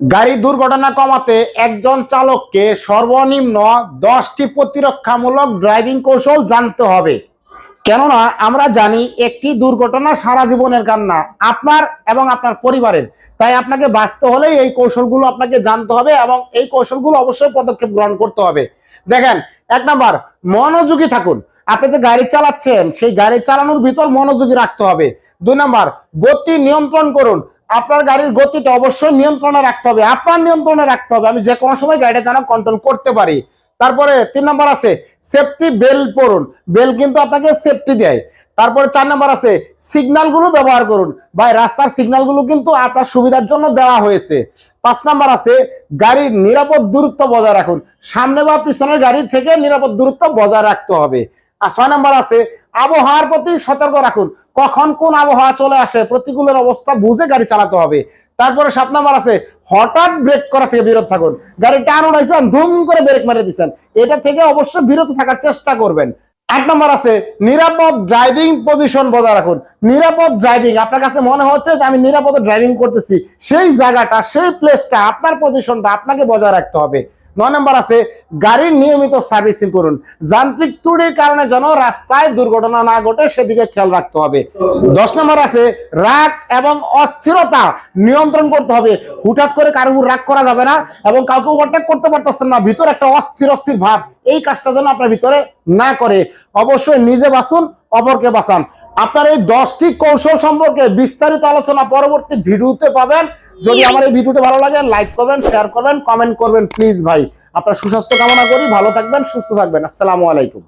গাড়ি দুর্ঘটনা কমাতে একজন চালককে সর্বনিম্ন দশটি প্রতিরক্ষামূলক ড্রাইভিং কৌশল জানতে হবে। কেননা, আমরা জানি একটি দুর্ঘটনা সারা জীবনের কান্না, আপনার এবং আপনার পরিবারের। তাই আপনাকে বাঁচতে হলে এই কৌশলগুলো আপনাকে জানতে হবে এবং এই কৌশলগুলো অবশ্যই পদক্ষেপ গ্রহণ করতে হবে। দেখেন এক নাম্বার, মনোযোগী থাকুন। আপনি যে গাড়ি চালাচ্ছেন, সেই গাড়ি চালানোর ভিতর মনোযোগী রাখতে হবে। দুই নাম্বার, গতি নিয়ন্ত্রণ করুন। আপনার গাড়ির গতিটা অবশ্যই নিয়ন্ত্রণে রাখতে হবে। আপনার নিয়ন্ত্রণে রাখতে হবে। আমি যে কোনো সময় গাড়িটা যেন কন্ট্রোল করতে পারি। তারপরে তিন নাম্বার আছে সেফটি বেল পরুন। বেল কিন্তু আপনাকে সেফটি দেয়। তারপরে চার নাম্বার আছে সিগন্যালগুলো ব্যবহার করুন। ভাই, রাস্তার সিগন্যালগুলো কিন্তু আপনার সুবিধার জন্য দেওয়া হয়েছে। পাঁচ নাম্বার আছে, গাড়ির নিরাপদ দূরত্ব বজায় রাখুন। সামনে বা পিছনের গাড়ি থেকে নিরাপদ দূরত্ব বজায় রাখতে হবে। আর ছয় নাম্বার আছে, আবহাওয়ার প্রতি সতর্ক রাখুন। কখন কোন আবহাওয়া চলে আসে, প্রতিকূলের অবস্থা বুঝে গাড়ি চালাতে হবে। তারপরে সাত নাম্বার আছে, হঠাৎ ব্রেক করা থেকে বিরত থাকুন। গাড়ি টান উঠাইছেন ধুম করে ব্রেক মেরে দিচ্ছেন এটা থেকে অবশ্যই বিরত থাকার চেষ্টা করবেন। আট নম্বর আছে, নিরাপদ ড্রাইভিং পজিশন বজায় রাখুন। নিরাপদ ড্রাইভিং আপনার কাছে মনে হচ্ছে যে আমি নিরাপদে ড্রাইভিং করতেছি, সেই জায়গাটা, সেই প্লেসটা আপনার পজিশনটা আপনাকে বজায় রাখতে হবে। নয় নম্বর আছে গাড়ির নিয়মিত সার্ভিসিং করুন। যান্ত্রিক ত্রুটির কারণে যেন রাস্তায় দুর্ঘটনা না ঘটে, সেদিকে খেয়াল রাখতে হবে। দশ নম্বর আছে, রাগ এবং অস্থিরতা নিয়ন্ত্রণ করতে হবে। হুটহাট করে কারও রাগ করা যাবে না এবং কাউকে ওভারটেক করতে পারতেছেন না। ভিতরে একটা অস্থির অস্থির ভাব। এই কাজটা যেন আপনার ভিতরে না করে। অবশ্যই নিজে বাঁচুন, অপরকে বাঁচান। আপনার এই দশটি কৌশল সম্পর্কে বিস্তারিত আলোচনা পরবর্তী ভিডিওতে পাবেন। যদি আমার এই ভিডিওটা ভালো লাগে লাইক করবেন শেয়ার করবেন কমেন্ট করবেন প্লিজ ভাই। আপনার সুস্বাস্থ্য কামনা করি ভালো থাকবেন সুস্থ থাকবেন। আসসালামু আলাইকুম।